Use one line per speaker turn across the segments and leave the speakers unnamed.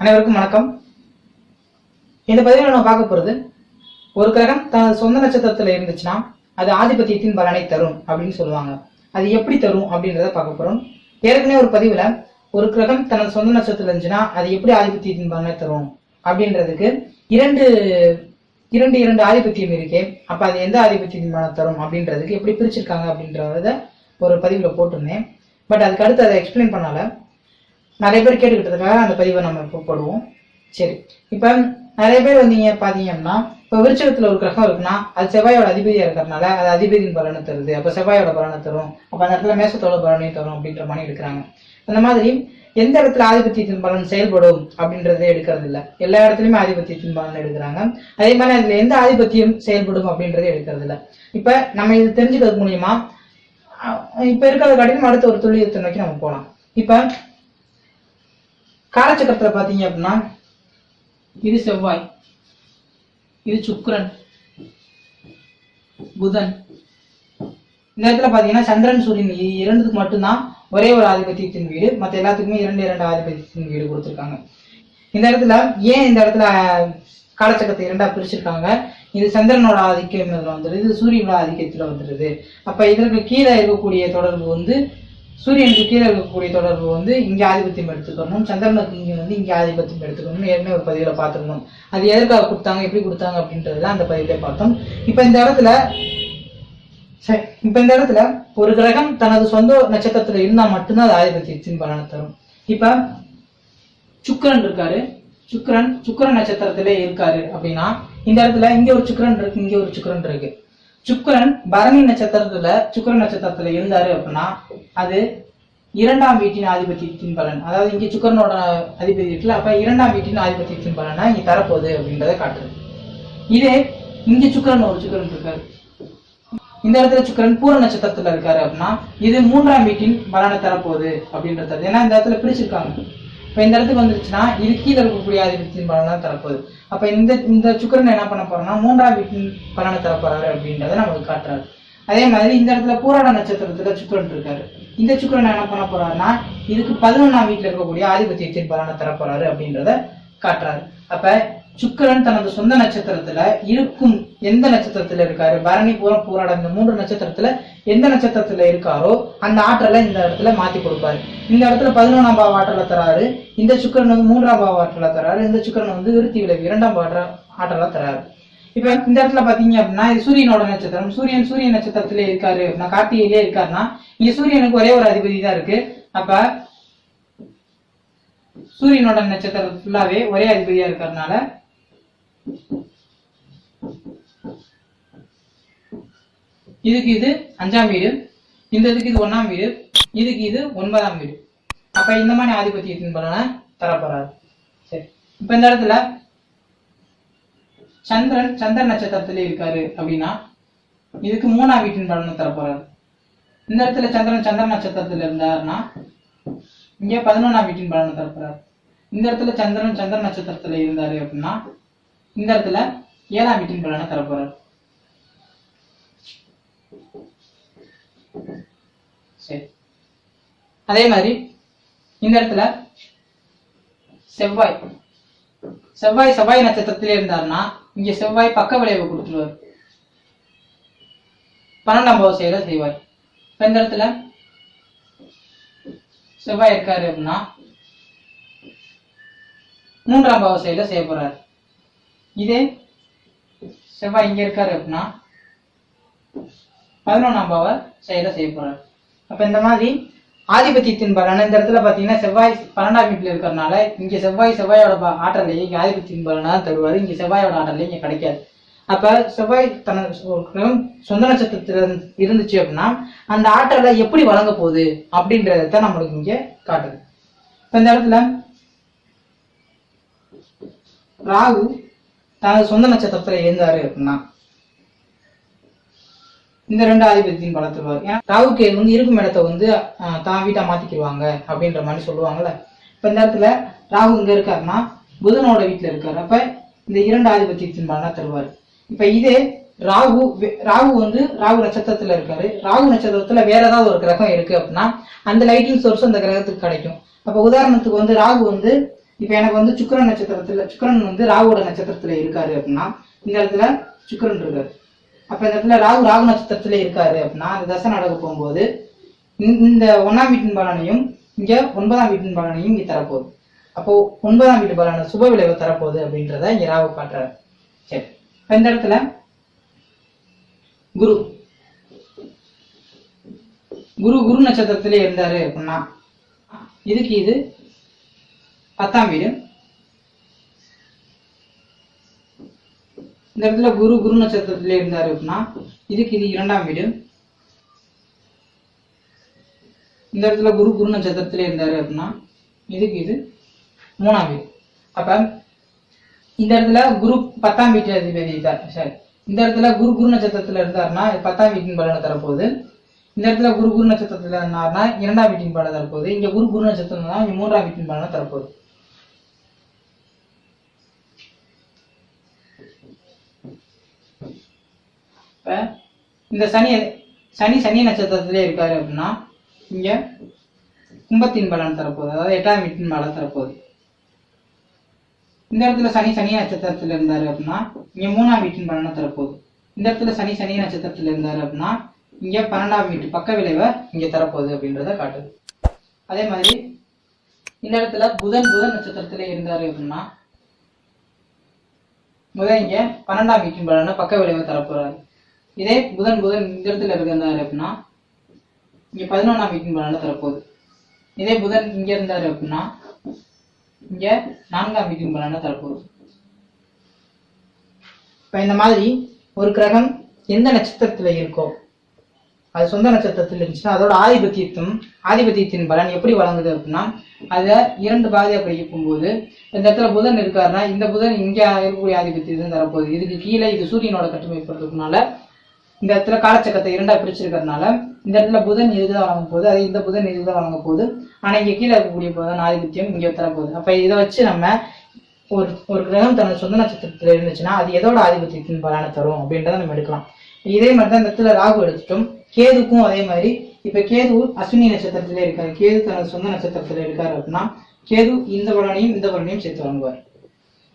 அனைவருக்கும் வணக்கம். இந்த பதிவில் நம்ம பார்க்க போகிறது ஒரு கிரகம் தனது சொந்த நட்சத்திரத்தில் இருந்துச்சுன்னா அது ஆதிபத்தியத்தின் பலனை தரும் அப்படின்னு சொல்லுவாங்க. அது எப்படி தரும் அப்படின்றத பார்க்க போகிறோம் ஏற்கனவே ஒரு பதிவில் ஒரு கிரகம் தனது சொந்த நட்சத்திரத்தில் இருந்துச்சுன்னா அது எப்படி ஆதிபத்தியத்தின் பலனை தரும் அப்படின்றதுக்கு இரண்டு இரண்டு இரண்டு ஆதிபத்தியம் இருக்கே. அப்போ அது எந்த ஆதிபத்தியத்தின் பலனை தரும் அப்படின்றதுக்கு எப்படி பிரிச்சிருக்காங்க அப்படின்றத ஒரு பதிவில் போட்டிருந்தேன். பட் அதுக்கு அடுத்து அதை எக்ஸ்பிளைன் பண்ணால நிறைய பேர் கேட்டுக்கிட்டதுக்காக அந்த பதிவை நம்ம இப்போ போடுவோம். சரி. இப்போ நிறைய பேர் வந்தீங்க பார்த்தீங்கன்னா இப்போ விருச்சகத்தில் ஒரு கிரகம் இருக்குன்னா அது செவ்வாயோட அதிபதியா இருக்கிறதுனால அது அதிபதியின் பலனை தருது. அப்போ செவ்வாயோட பலனை தரும். அப்போ அந்த இடத்துல மேசத்தோட பலனையும் தரும் அப்படின்ற மாதிரி எடுக்கிறாங்க. அந்த மாதிரி எந்த இடத்துல ஆதிபத்தியத்தின் பலன் செயல்படும் அப்படின்றத எடுக்கிறது இல்லை. எல்லா இடத்துலையுமே ஆதிபத்தியத்தின் பலன் எடுக்கிறாங்க. அதே மாதிரி அதுல எந்த ஆதிபத்தியம் செயல்படும் அப்படின்றத எடுக்கிறது இல்ல. இப்ப நம்ம இது தெரிஞ்சுக்கிறது மூலியமா அஹ், இப்ப இருக்கிறத அடுத்த ஒரு துல்லியத்தை நோக்கி நம்ம போலாம். இப்ப காலச்சக்கரத்தில் பாத்தீங்க அப்படின்னா இது செவ்வாய் இது சுக்கரன் புதன். இந்த இடத்துல பாத்தீங்கன்னா சந்திரன் சூரியன் இரண்டுக்கு மட்டும்தான் ஒரே ஒரு ஆதிபத்தியத்தின் வீடு. மத்த எல்லாத்துக்குமே இரண்டு இரண்டு ஆதிபத்தியத்தின் வீடு கொடுத்துருக்காங்க. இந்த இடத்துல ஏன் இந்த இடத்துல காலச்சக்கரத்தை இரண்டா பிரிச்சிருக்காங்க? இது சந்திரனோட ஆதிக்கம் இதுல வந்துருது இது சூரியனோட ஆதிக்கத்துல வந்துருது அப்ப இதற்கு கீழே இருக்கக்கூடிய தொடர்பு வந்து சூரியனுக்கு கீழே இருக்கக்கூடிய தொடர்பு வந்து இங்கே ஆதிபத்தியம் எடுத்துக்கணும் சந்திரனுக்கு இங்கே வந்து இங்கே ஆதிபத்தியம் எடுத்துக்கணும்னு ஏற்கனவே ஒரு பதிவில் பார்த்துருந்தோம். அது எதற்காக கொடுத்தாங்க எப்படி கொடுத்தாங்க அப்படின்றதுல அந்த பதிவிலே பார்த்தோம். இப்போ இந்த இடத்துல சரி இப்போ இந்த இடத்துல ஒரு கிரகம் தனது சொந்த நட்சத்திரத்தில் இருந்தால் மட்டும்தான் அது ஆதிபத்தியத்தின் பலனை தரும். இப்போ சுக்கிரன் இருக்காரு. சுக்கிரன் சுக்கிரன் நட்சத்திரத்திலே இருக்காரு அப்படின்னா இந்த இடத்துல இங்கே ஒரு சுக்கரன் இருக்கு இங்கே ஒரு சுக்கரன் இருக்கு. சுக்கிரன் பரணி நட்சத்திரத்துல சுக்கிரன் நட்சத்திரத்துல இருந்தாரு அப்படின்னா அது இரண்டாம் வீட்டின் ஆதிபத்தியத்தின் பலன். அதாவது இங்க சுக்கிரனோட அதிபதி இருக்குல்ல அப்ப இரண்டாம் வீட்டின் ஆதிபத்தியத்தின் பலனை இங்க தரப்போகுது அப்படின்றத காட்டுது. இதே இங்க சுக்கிரன் ஒரு சுக்கிரன் இருக்காரு. இந்த இடத்துல சுக்கிரன் பூர நட்சத்திரத்துல இருக்காரு அப்படின்னா இது மூன்றாம் வீட்டின் பலனை தரப்போகுது அப்படின்றது ஏன்னா இந்த இடத்துல பிரிச்சிருக்காங்க. இப்போ இந்த இடத்துக்கு வந்துருச்சுன்னா இது கீழே இருக்கக்கூடிய ஆதிபத்தியின் பலனை தான் தரப்போகுது. அப்போ இந்த இந்த சுக்கிரன் என்ன பண்ண போறோம்னா மூன்றாம் வீட்டின் பலனை தரப்போறாரு அப்படின்றத நமக்கு காட்டுறாரு. அதே மாதிரி இந்த இடத்துல பூராட நட்சத்திரத்துல சுக்கரன் இருக்காரு. இந்த சுக்கிரன் என்ன பண்ண போறாருன்னா இதுக்கு பதினொன்னாம் வீட்டில் இருக்கக்கூடிய ஆதிபத்தியத்தின் பலனை தரப்போறாரு அப்படின்றத காட்டுறாரு. அப்ப சுக்கிரன் தனது சொந்த நட்சத்திரத்துல இருக்கும் எந்த நட்சத்திரத்துல இருக்காரு? பரணி பூரம் பூராடம் இந்த மூன்று நட்சத்திரத்துல எந்த நட்சத்திரத்துல இருக்காரோ அந்த ஆற்றலை இந்த இடத்துல மாத்தி கொடுப்பாரு. இந்த இடத்துல பதினொன்றாம் பாவ ஆற்றலை தராரு. இந்த சுக்கிரன் வந்து மூன்றாம் பாவ ஆற்றலை தராரு. இந்த சுக்கிரன் வந்து விருத்தி விளைவு இரண்டாம் பாவ ஆற்றலை தராரு. இப்ப இந்த இடத்துல பாத்தீங்க அப்படின்னா இது சூரியனோட நட்சத்திரம். சூரியன் சூரிய நட்சத்திரத்துல இருக்காரு நான் கார்த்திகையிலே இருக்காருன்னா இங்க சூரியனுக்கு ஒரே ஒரு அதிபதி தான் இருக்கு. அப்ப சூரியனோட நட்சத்திரம் ஃபுல்லாவே ஒரே அதிபதியா இருக்கிறதுனால இதுக்கு இது அஞ்சாம் வீடு இந்த இதுக்கு இது ஒண்ணாம் வீடு இதுக்கு இது ஒன்பதாம் வீடு. அப்ப இந்த மாதிரி ஆதிபத்தியத்தின் பலனை தரப்போறாரு. சரி. இப்ப இந்த இடத்துல சந்திரன் சந்திர நட்சத்திரத்திலே இருக்காரு அப்படின்னா இதுக்கு மூணாம் வீட்டின் பலனை தரப்போறாரு. இந்த இடத்துல சந்திரன் சந்திர நட்சத்திரத்துல இருந்தாருன்னா இங்க பதினொன்னாம் வீட்டின் பலனை தரப்போறாரு. இந்த இடத்துல சந்திரன் சந்திர நட்சத்திரத்துல இருந்தாரு அப்படின்னா இந்த இடத்துல ஏழாம் வீட்டின் பலனை தரப்போறார். சரி. அதே மாதிரி இந்த இடத்துல செவ்வாய். செவ்வாய் செவ்வாய் நட்சத்திரத்திலே இருந்தாருன்னா இங்க செவ்வாய் பக்க விளைவு கொடுத்துருவார். பன்னெண்டாம் பாவ செயல செய்வாய் இப்ப இந்த இடத்துல செவ்வாய் இருக்காரு அப்படின்னா மூன்றாம் பாவ செயல செய்ய போறாரு இதே செவ்வாய் இங்க இருக்காரு அப்படின்னா பதினொன்றாம் பாவ செயலை செய்ய போறாரு. அப்ப இந்த மாதிரி ஆதிபத்தியத்தின் பலன் இந்த இடத்துல பாத்தீங்கன்னா செவ்வாய் பன்னெண்டாம் வீட்டில் இருக்கிறதுனால இங்க செவ்வாய் செவ்வாயோட ப- ஆற்றலையே இங்க ஆதிபத்தியத்தின் பலனா தருவாரு. இங்க செவ்வாயோட ஆற்றலையும் இங்க கிடைக்காது. அப்ப செவ்வாய் தனது சொந்த நட்சத்திரத்துல இருந்துச்சு அப்படின்னா அந்த ஆற்றலை எப்படி வழங்க போகுது அப்படின்றத நம்மளுக்கு இங்க காட்டுது. இப்ப இந்த இடத்துல ராகு தனது சொந்த நட்சத்திரத்துல இருந்தாரு அப்படின்னா இந்த ரெண்டு ஆதிபத்தியின் பலம் தருவார் ராகு கேது வந்து இருக்கும் இடத்த வந்து தான் வீட்டா மாத்திக்கிடுவாங்க அப்படின்ற மாதிரி சொல்லுவாங்கல்ல. இப்ப இந்த இடத்துல ராகு இங்க இருக்காருன்னா புதனோட வீட்டுல இருக்காரு. அப்ப இந்த இரண்டு ஆதிபத்தியத்தின் பலனா தருவார். இப்ப இதே ராகு ராகு வந்து ராகு நட்சத்திரத்துல இருக்காரு. ராகு நட்சத்திரத்துல வேற ஏதாவது ஒரு கிரகம் இருக்கு அப்படின்னா அந்த லைட்டிங் சோர்ஸ் அந்த கிரகத்துக்கு கிடைக்கும். அப்ப உதாரணத்துக்கு வந்து ராகு வந்து இப்போ எனக்கு வந்து சுக்கரன் நட்சத்திரத்துல சுக்கிரன் வந்து ராகுவோட நட்சத்திரத்துல இருக்காரு அப்படின்னா இந்த இடத்துல சுக்கரன் இருக்காரு. அப்ப இந்த இடத்துல ராகு ராகு நட்சத்திரத்துல இருக்காரு அப்படின்னா அந்த தசை நடக்க போகும்போது இந்த- இந்த ஒன்னாம் வீட்டின் பலனையும் இங்க ஒன்பதாம் வீட்டின் பலனையும் இங்க தரப்போகுது. அப்போ ஒன்பதாம் வீட்டு பலன சுப விளைவு தரப்போகுது அப்படின்றத இங்க ராகு காட்டுறாரு. சரி. இப்ப இந்த இடத்துல குரு. குரு குரு நட்சத்திரத்திலே இருந்தாரு அப்படின்னா இதுக்கு இது பத்தாம் வீடு. இந்த இடத்துல குரு குரு நட்சத்திரத்திலே இருந்தாரு அப்படின்னா இதுக்கு இது இரண்டாம் வீடு. இந்த இடத்துல குரு குரு நட்சத்திரத்திலே இருந்தாரு அப்படின்னா இதுக்கு இது மூணாம் வீடு. அப்ப இந்த இடத்துல குரு பத்தாம் வீட்டு அதிபதி தான் இந்த இடத்துல குரு குரு நட்சத்திரத்துல இருந்தாருன்னா பத்தாம் வீட்டின் பலனை தரப்போகுது. இந்த இடத்துல குரு குரு நட்சத்திரத்துல இருந்தாருன்னா இரண்டாம் வீட்டின் பலனை தரப்போகுது. இங்க குரு குரு நட்சத்திரம் தான் மூன்றாம் வீட்டின் பலனை தரப்போகுது. இப்போ இந்த சனி சனி சனி நட்சத்திரத்திலே இருக்காரு அப்படின்னா இங்க கும்பத்தின் பலன் தரப்போகுது. அதாவது எட்டாம் வீட்டின் பலன் தரப்போகுது. இந்த இடத்துல சனி சனி நட்சத்திரத்துல இருந்தாரு அப்படின்னா இங்க மூணாம் வீட்டின் பலனை தரப்போகுது. இந்த இடத்துல சனி சனி நட்சத்திரத்துல இருந்தாரு அப்படின்னா இங்க பன்னெண்டாம் வீட்டு பக்க விளைவை இங்க தரப்போகுது அப்படின்றத காட்டுது. அதே மாதிரி இந்த இடத்துல புதன் புதன் நட்சத்திரத்தில் இருந்தாரு அப்படின்னா புதன் இங்க பன்னெண்டாம் வீட்டின் பலனை பக்க விளைவை தரப்போகிறாரு இதே புதன் புதன் இந்த இடத்துல இருந்தாரு அப்படின்னா இங்க பதினொன்றாம் வீட்டின் பலனை தரப்போகுது. இதே புதன் இங்க இருந்தாரு அப்படின்னா இங்க நான்காம் வீட்டின் பலனை தரப்போகுது. இப்ப இந்த மாதிரி ஒரு கிரகம் எந்த நட்சத்திரத்துல இருக்கோ அது சொந்த நட்சத்திரத்தில் இருந்துச்சுன்னா அதோட ஆதிபத்தியத்தும் ஆதிபத்தியத்தின் பலன் எப்படி வழங்குது அப்படின்னா அதை இரண்டு பாதியா பிரிக்கும் போது இந்த இடத்துல புதன் இருக்காருன்னா இந்த புதன் இங்கே இருக்கக்கூடிய ஆதிபத்தியத்தையும் தரப்போகுது. இதுக்கு கீழே இது சூரியனோட கட்டமைப்பு இருக்கிறதுனால இந்த இடத்துல காலச்சக்கரத்தை இரண்டா பிரிச்சிருக்கிறதுனால இந்த இடத்துல புதன் இதுதான் வழங்க போகுது அதே இந்த புதன் இதுதான் வழங்க போகுது ஆனா இங்க கீழே இருக்கக்கூடிய புதன் ஆதிபத்தியம் இங்க தரப்போகுது அப்ப இதை வச்சு நம்ம ஒரு ஒரு கிரகம் தனது சொந்த நட்சத்திரத்துல இருந்துச்சுன்னா அது எதோட ஆதிபத்தியத்தின் பலனை தரும் அப்படின்றத நம்ம எடுக்கலாம். இதே மாதிரி தான் இந்த இடத்துல ராகு எடுத்துட்டோம். கேதுக்கும் அதே மாதிரி இப்ப கேது அஸ்வினி நட்சத்திரத்திலே இருக்காரு. கேது தனது சொந்த நட்சத்திரத்துல இருக்காரு அப்படின்னா கேது இந்த பலனையும் இந்த பலனையும் சேர்த்து வழங்குவார்.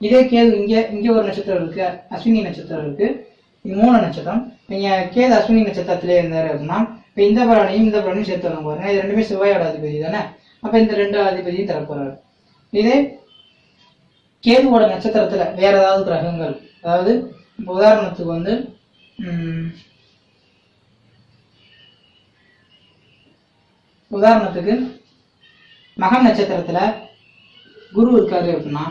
இதே கேது இங்க இங்க ஒரு நட்சத்திரம் இருக்கு அஸ்வினி நட்சத்திரம் இருக்கு. மூணு நட்சத்திரம். நீங்கள் கேது அஸ்வினி நட்சத்திரத்திலே இருந்தார் அப்படின்னா இப்போ இந்த பலனையும் இந்த பலனையும் சேர்த்து வழங்குவார் ஏன்னா இது ரெண்டுமே செவ்வாயோட அதிபதி தானே? அப்போ இந்த ரெண்டு அதிபதியும் தரப்போறாரு இதே கேதுவோட நட்சத்திரத்துல வேற ஏதாவது கிரகங்கள் அதாவது இப்போ உதாரணத்துக்கு வந்து உம், உதாரணத்துக்கு மகம் நட்சத்திரத்துல குரு இருக்காரு அப்படின்னா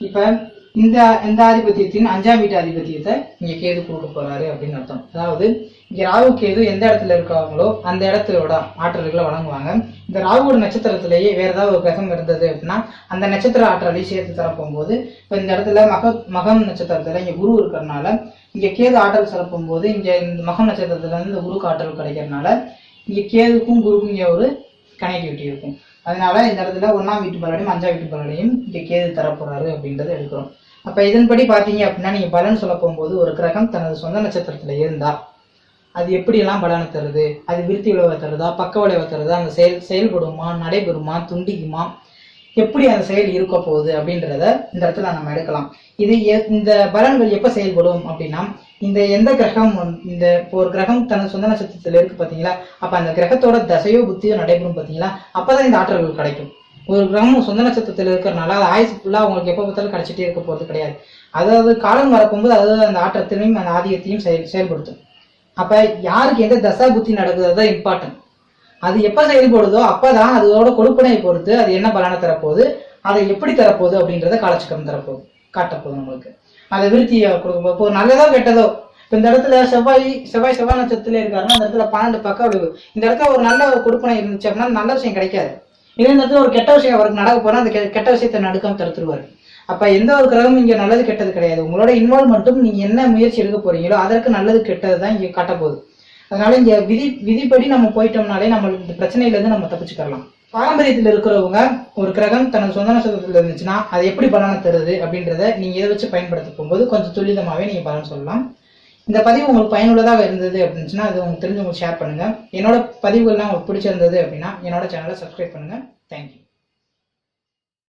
இப்போ இந்த இந்த ஆதிபத்தியத்தின் அஞ்சாம் வீட்டு ஆதிபத்தியத்தை இங்க கேது கொடுக்க போறாரு அப்படின்னு அர்த்தம். அதாவது இங்க ராகு கேது எந்த இடத்துல இருக்காங்களோ அந்த இடத்தோட ஆற்றல்களை வழங்குவாங்க. இந்த ராகுவோட நட்சத்திரத்திலேயே வேற ஏதாவது ஒரு கிரகம் இருந்தது அப்படின்னா அந்த நட்சத்திர ஆற்றலையும் சேர்த்து தரப்போகும்போது இப்ப இந்த இடத்துல மக மகம் நட்சத்திரத்துல இங்க குரு இருக்கிறதுனால இங்க கேது ஆற்றல் சிறப்பும் போது இங்க இந்த மகம் நட்சத்திரத்துல இருந்து இந்த குருக்கு ஆற்றல் கிடைக்கிறதுனால இங்க கேதுக்கும் குருக்கும் இங்க ஒரு கனெக்டிவிட்டி இருக்கும். அதனால இந்த இடத்துல ஒண்ணாம் வீட்டு பலனையும் அஞ்சாம் வீட்டு பலனையும் இங்க கேது தரப்போறாரு அப்படின்றத எடுக்கிறோம். அப்ப இதன்படி பாத்தீங்க அப்படின்னா நீங்க பலன் சொல்ல போகும்போது ஒரு கிரகம் தனது சொந்த நட்சத்திரத்துல இருந்தா அது எப்படி எல்லாம் பலனை தருது? அது விருத்தி விளைவை தருதா? பக்க விளைவை தருதா? அந்த செயல் செயல்படுமா? நடைபெறுமா? துண்டிக்குமா? எப்படி அந்த செயல் இருக்க போகுது அப்படின்றத இந்த இடத்துல நம்ம எடுக்கலாம். இது எ- இந்த பலன்கள் எப்ப செயல்படும் அப்படின்னா இந்த எந்த கிரகம் இந்த இப்போ ஒரு கிரகம் தனது சொந்த நட்சத்திரத்துல இருக்கு பாத்தீங்களா அப்ப அந்த கிரகத்தோட தசையோ புத்தியோ நடைபெறும் பாத்தீங்களா அப்பதான் இந்த ஆற்றல்கள் கிடைக்கும். ஒரு கிரகமும் சொந்த நட்சத்திரத்தில் இருக்கிறனால அது ஆயுசு ஃபுல்லாக உங்களுக்கு எப்போ பார்த்தாலும் கிடைச்சிட்டே இருக்க போகிறது கிடையாது. அதாவது காலம் வரப்போகும்போது அது அந்த ஆற்றத்தையும் அந்த ஆதியத்தையும் செயல் செயல்படுத்தும். அப்போ யாருக்கு எந்த தசா புத்தி நடக்குது அதுதான் இம்பார்ட்டன்ட். அது எப்போ செயல்படுதோ அப்போ தான் அதோட கொடுப்பனையை பொறுத்து அது என்ன பலனை தரப்போகுது அதை எப்படி தரப்போகுது அப்படின்றத காலச்சக்கரம் தரப்போகுது காட்டப்போகுது நம்மளுக்கு. அதை விருத்தியை கொடுக்கும் இப்போ நல்லதோ கெட்டதோ இப்போ இந்த இடத்துல செவ்வாய் செவ்வாய் செவ்வாய் நட்சத்திரத்துல இருக்காருன்னா அந்த இடத்துல பன்னெண்டு பக்கம் இந்த இடத்துல ஒரு நல்ல கொடுப்பனை இருந்துச்சு அப்படின்னா நல்ல விஷயம் கிடைக்காது. இதே நேரத்தில் ஒரு கெட்ட விஷயம் அவருக்கு நடக்க போனால் அந்த கெட்ட விஷயத்தை நடுக்காம தடுத்துருவார். அப்போ எந்த ஒரு கிரகமும் இங்கே நல்லது கெட்டது கிடையாது. உங்களோட இன்வால்மெண்ட்டும் நீங்கள் என்ன முயற்சி எடுக்க போறீங்களோ அதற்கு நல்லது கெட்டது தான் இங்கே காட்ட போகுது. அதனால இங்க விதி விதிப்படி நம்ம போயிட்டோம்னாலே நம்ம இந்த பிரச்சனையிலேருந்து நம்ம தப்பிச்சுக்கலாம் பாரம்பரியத்தில் இருக்கிறவங்க ஒரு கிரகம் தனது சொந்த நட்சத்திரத்தில் இருந்துச்சுன்னா அது எப்படி பலனை தருது அப்படின்றத நீங்கள் இதை வச்சு பயன்படுத்த போகும்போது கொஞ்சம் துல்லிதமாகவே நீங்கள் பலன் சொல்லலாம். இந்த பதிவு உங்களுக்கு பயனுள்ளதாக இருந்தது அப்படின்னுச்சுன்னா அது உங்களுக்கு தெரிஞ்சவங்களுக்கு ஷேர் பண்ணுங்கள் என்னோட பதிவுகள்லாம் உங்களுக்கு பிடிச்சிருந்தது அப்படின்னா என்னோட சேனலை சப்ஸ்கிரைப் பண்ணுங்கள் தேங்க்யூ